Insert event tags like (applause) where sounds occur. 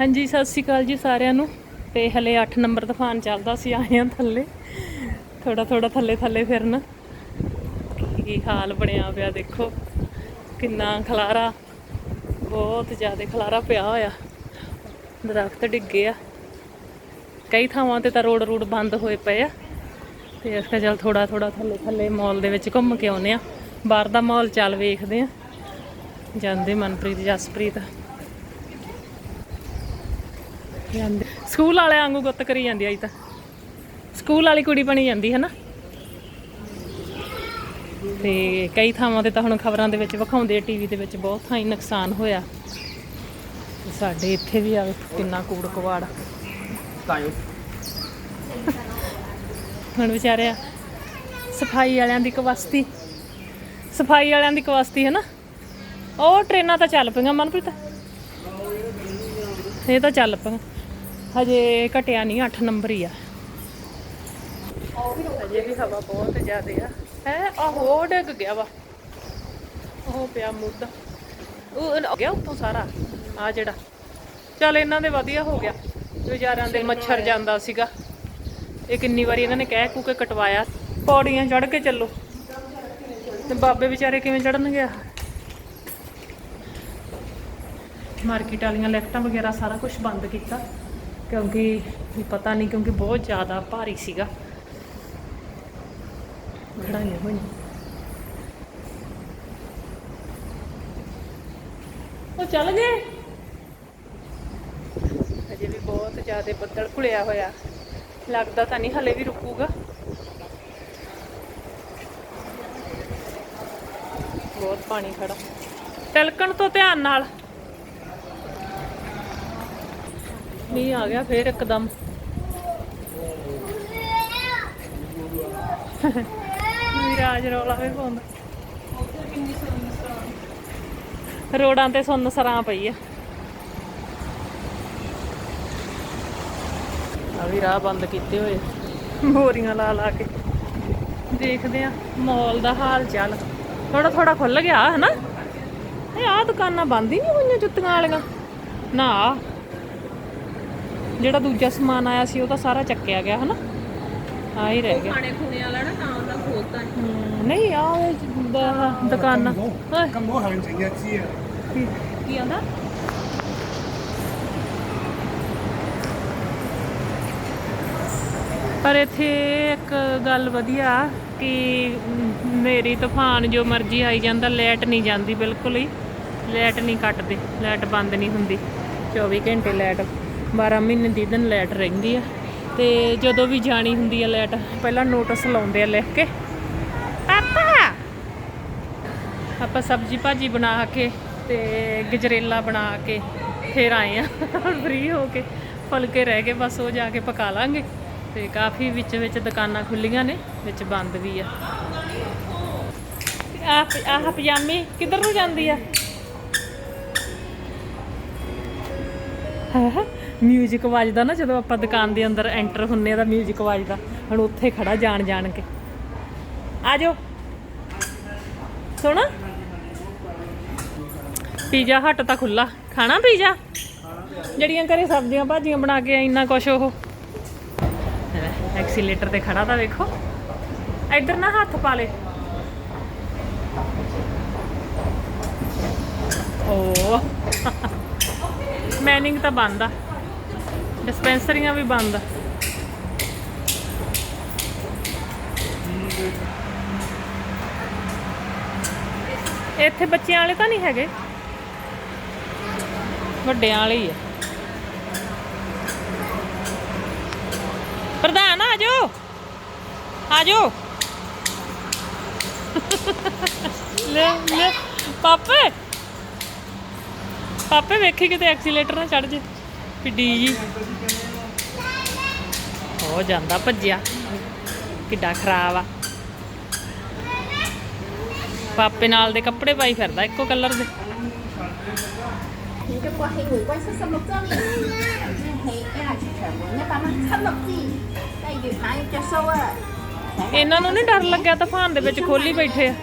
ਹਾਂਜੀ, ਸਤਿ ਸ਼੍ਰੀ ਅਕਾਲ ਜੀ ਸਾਰਿਆਂ ਨੂੰ। ਤੇ ਹਲੇ 8 ਨੰਬਰ ਤੂਫਾਨ ਚੱਲਦਾ ਸੀ ਆਏ ਆ ਥੱਲੇ। ਥੋੜਾ ਥੋੜਾ ਥੱਲੇ ਥੱਲੇ ਫਿਰਨ। ਕੀ ਹਾਲ ਬਣਿਆ ਪਿਆ ਦੇਖੋ। ਕਿੰਨਾ ਖਲਾਰਾ। ਬਹੁਤ ਜ਼ਿਆਦਾ ਖਲਾਰਾ ਪਿਆ ਹੋਇਆ। ਦਰਖਤ ਡਿੱਗੇ ਆ। ਕਈ ਥਾਵਾਂ ਤੇ ਤਾਂ ਰੋਡ, ਰੂਡ ਬੰਦ ਹੋਏ ਪਏ ਆ। ਤੇ ਇਸ ਕਰਕੇ ਚੱਲ ਥੋੜਾ ਥੋੜਾ ਥੱਲੇ ਥੱਲੇ ਮਾਲ ਦੇ ਵਿੱਚ ਘੁੰਮ ਕੇ ਆਉਨੇ ਆ। ਬਾਹਰ ਦਾ ਮਾਹੌਲ ਚੱਲ ਵੇਖਦੇ ਆ। ਜਾਂਦੇ ਮਨਪ੍ਰੀਤ, ਜਸਪ੍ਰੀਤ। ਜਾਂਦੇ। ਸਕੂਲ ਵਾਲਿਆਂ ਵਾਂਗੂ ਗੁੱਤ ਕਰੀ ਜਾਂਦੀ ਆਈ ਤਾਂ। ਸਕੂਲ ਵਾਲੀ ਕੁੜੀ ਬਣੀ ਜਾਂਦੀ ਹੈ ਨਾ ਤੇ ਕਈ ਥਾਵਾਂ ਤੇ ਤਾਂ ਹੁਣ ਖਬਰਾਂ ਦੇ ਵਿੱਚ ਵਿਖਾਉਂਦੇ ਆ, ਟੀਵੀ ਦੇ ਵਿੱਚ ਬਹੁਤ ਥਾਈਂ ਨੁਕਸਾਨ ਹੋਇਆ। ਸਾਡੇ ਇੱਥੇ ਵੀ ਆਵੇ ਕਿੰਨਾ ਕੂੜ ਕਵਾੜ। ਹੁਣ ਵਿਚਾਰਿਆ ਸਫ਼ਾਈ ਵਾਲਿਆਂ ਦੀ ਕਵਸਤੀ। ਸਫ਼ਾਈ ਵਾਲਿਆਂ ਦੀ ਕਵਸਤੀ ਹੈ ਨਾ ਉਹ ਟ੍ਰੇਨਾਂ ਤਾਂ ਚੱਲ ਪਈਆਂ, ਮਨਪ੍ਰੀਤ। ਇਹ ਤਾਂ ਚੱਲ ਪਈਆਂ। ਹਜੇ ਘਟਿਆ ਨਹੀਂ 8 ਨੰਬਰ ਹੀ ਆ। ਹਜੇ ਵੀ ਹਵਾ ਬਹੁਤ ਜ਼ਿਆਦੇ ਆ। ਹੈ ਆਹੋ ਡਿੱਗ ਗਿਆ ਵਾ। ਉਹ ਪਿਆ ਮੁੱਦਾ ਉਹ ਗਿਆ ਉੱਥੋਂ ਸਾਰਾ ਆ ਜਿਹੜਾ। ਚੱਲ ਇਹਨਾਂ ਦੇ ਵਧੀਆ ਹੋ ਗਿਆ। ਵਿਚਾਰਿਆਂ ਦੇ ਮੱਛਰ ਜਾਂਦਾ ਸੀਗਾ। ਇਹ ਕਿੰਨੀ ਵਾਰੀ ਇਹਨਾਂ ਨੇ ਕਹਿ ਕੂ ਕੇ ਕਟਵਾਇਆ। ਪੌੜੀਆਂ ਚੜ ਕੇ ਚੱਲੋ। ਤੇ ਬਾਬੇ ਵਿਚਾਰੇ ਕਿਵੇਂ ਚੜਨਗੇ ਮਾਰਕੀਟ ਵਾਲੀਆਂ ਲੈਫਟਾਂ ਵਗੈਰਾ ਸਾਰਾ ਕੁਝ ਬੰਦ ਕੀਤਾ। ਕਿਉਂਕਿ ਪਤਾ ਨਹੀਂ ਕਿਉਂਕਿ ਬਹੁਤ ਜ਼ਿਆਦਾ ਭਾਰੀ ਸੀਗਾ। ਖੜਾਈਆਂ ਹੋਈਆਂ ਉਹ ਚੱਲ ਗਏ? ਅਜੇ ਵੀ ਬਹੁਤ ਜ਼ਿਆਦਾ ਬੱਦਲ ਘੁਲਿਆ ਹੋਇਆ। ਲੱਗਦਾ ਤਾਂ ਨਹੀਂ ਹਲੇ ਵੀ ਰੁਕੂਗਾ। ਬਹੁਤ ਪਾਣੀ ਖੜਾ। ਤਿਲਕਣ ਤੋਂ ਧਿਆਨ ਨਾਲ। ਮੀਂਹ ਆ ਗਿਆ ਫੇਰ ਇੱਕਦਮ। ਵਿਰਾਜ ਰੌਲਾ ਵੀ ਪਾਉਂਦਾ। ਰੋਡਾਂ ਤੇ ਸੁੰਨ ਸਰਾਂ ਪਈ ਆ। ਆ ਵੀ ਰਾਹ ਬੰਦ ਕੀਤੇ ਹੋਏ। ਬੋਰੀਆਂ ਲਾ ਲਾ ਕੇ। ਦੇਖਦੇ ਆ ਮਾਲ ਦਾ ਹਾਲ ਚਾਲ। ਥੋੜਾ ਥੋੜਾ ਖੁੱਲ ਗਿਆ ਹਨਾ। ਇਹ ਆ ਦੁਕਾਨਾਂ ਬੰਦ ਹੀ ਨਹੀਂ ਹੋਈਆਂ ਜੁੱਤੀਆਂ ਵਾਲੀਆਂ। ਨਾ ਜਿਹੜਾ ਦੂਜਾ ਸਮਾਨ ਆਇਆ ਸੀ ਉਹ ਤਾਂ ਸਾਰਾ ਚੱਕਿਆ ਗਿਆ ਹਨਾ? ਆ ਹੀ ਰਹਿ ਗਿਆ। ਖਾਣੇ ਖੁਣੇ ਵਾਲਾ ਨਾ ਤਾਂ ਉਹਦਾ ਖੋਲਤਾ ਨਹੀਂ ਆ। ਦੁਕਾਨਾਂ ਅੱਛੀ ਹੈ ਕੀ ਆਂਦਾ? ਪਰ ਇੱਥੇ ਇੱਕ ਗੱਲ ਵਧੀਆ ਕਿ ਮੇਰੀ ਤੂਫਾਨ ਜੋ ਮਰਜ਼ੀ ਆਈ ਜਾਂਦਾ ਲਾਈਟ ਨਹੀਂ ਜਾਂਦੀ ਬਿਲਕੁਲ ਹੀ। ਲਾਈਟ ਨਹੀਂ ਕੱਟਦੇ ਲਾਈਟ ਬੰਦ ਨਹੀਂ ਹੁੰਦੀ। 24 ਘੰਟੇ ਲਾਈਟ। 12 ਮਹੀਨੇ ਦੀ ਦਿਨ ਲਾਈਟ ਰਹਿੰਦੀ ਆ। ਤੇ ਜਦੋਂ ਵੀ ਜਾਣੀ ਹੁੰਦੀ ਆ ਲਾਈਟ, ਪਹਿਲਾਂ ਨੋਟਿਸ ਲਾਉਂਦੇ ਆ ਲਿਖ ਕੇ। ਪਾਪਾ! ਆਪਾਂ ਸਬਜੀ ਭਾਜੀ ਬਣਾ ਕੇ ਤੇ ਗਜਰੇਲਾ ਬਣਾ ਕੇ ਫਿਰ ਆਏ ਆ। ਫ੍ਰੀ ਹੋ ਕੇ ਫੁਲਕੇ ਰਹਿ ਗਏ, ਬਸ ਉਹ ਜਾ ਕੇ ਪਕਾ ਲਾਂਗੇ। ਤੇ ਕਾਫੀ ਵਿੱਚ ਵਿੱਚ ਦੁਕਾਨਾਂ ਖੁੱਲੀਆਂ ਨੇ, ਵਿੱਚ ਬੰਦ ਵੀ ਆ। ਆਹ ਆਹ ਪਜਾਮੀ ਕਿੱਧਰ ਨੂੰ ਜਾਂਦੀ ਆ? ਮਿਊਜ਼ਿਕ ਵੱਜਦਾ ਨਾ, ਜਦੋਂ ਆਪਾਂ ਦੁਕਾਨ ਦੇ ਅੰਦਰ ਐਂਟਰ ਹੁੰਨੇ ਆ ਤਾਂ ਮਿਊਜ਼ਿਕ ਵੱਜਦਾ ਹੁਣ ਉੱਥੇ ਖੜਾ ਜਾਣ ਜਾਣ ਕੇ। ਆ ਜਾਓ। ਸੁਣ ਪੀਜ਼ਾ ਹੱਟ ਤਾਂ ਖੁੱਲਾ ਖਾਣਾ ਪੀਜ਼ਾ? ਜਿਹੜੀਆਂ ਘਰੇ ਸਬਜ਼ੀਆਂ ਭਾਜੀਆਂ ਬਣਾ ਕੇ ਇੰਨਾ ਕੁਛ ਉਹ। ਐਕਸੀਲੇਟਰ ਤੇ ਖੜਾ ਤਾਂ ਵੇਖੋ। ਇੱਧਰ ਨਾ ਹੱਥ ਪਾ ਲੇ। ਓ। (laughs) ਮੈਨਿੰਗ ਤਾਂ ਬੰਦ ਆ। ਡਿਸਪੈਂਸਰੀਆਂ ਵੀ ਬੰਦ ਆ। ਇੱਥੇ ਬੱਚਿਆਂ ਵਾਲੇ ਤਾਂ ਨਹੀਂ ਹੈਗੇ। ਵੱਡਿਆਂ ਵਾਲੇ ਹੀ ਆ। ਪ੍ਰਧਾਨ, ਆ ਜਾਓ। ਆ ਜਾਓ। ਲੈ ਲੈ, ਪਾਪੇ। ਪਾਪੇ ਵੇਖੀ ਕਿਤੇ ਐਕਸੀਲੇਟਰ ਨਾ ਚੜ ਜੇ। ਪਿੱਡੀ ਜੀ। ਹੋ ਜਾਂਦਾ ਭੱਜਿਆ। ਕਿੱਡਾ ਖਰਾਬ ਆ। ਪਾਪੇ ਨਾਲ ਦੇ ਕੱਪੜੇ ਪਾਈ ਫਿਰਦਾ ਇੱਕੋ ਕਲਰ ਦੇ। ਇਹਨਾਂ ਨੂੰ ਨਹੀਂ ਡਰ ਲੱਗਿਆ ਤੂਫਾਨ ਦੇ ਵਿੱਚ ਖੋਲੀ ਬੈਠੇ ਆ।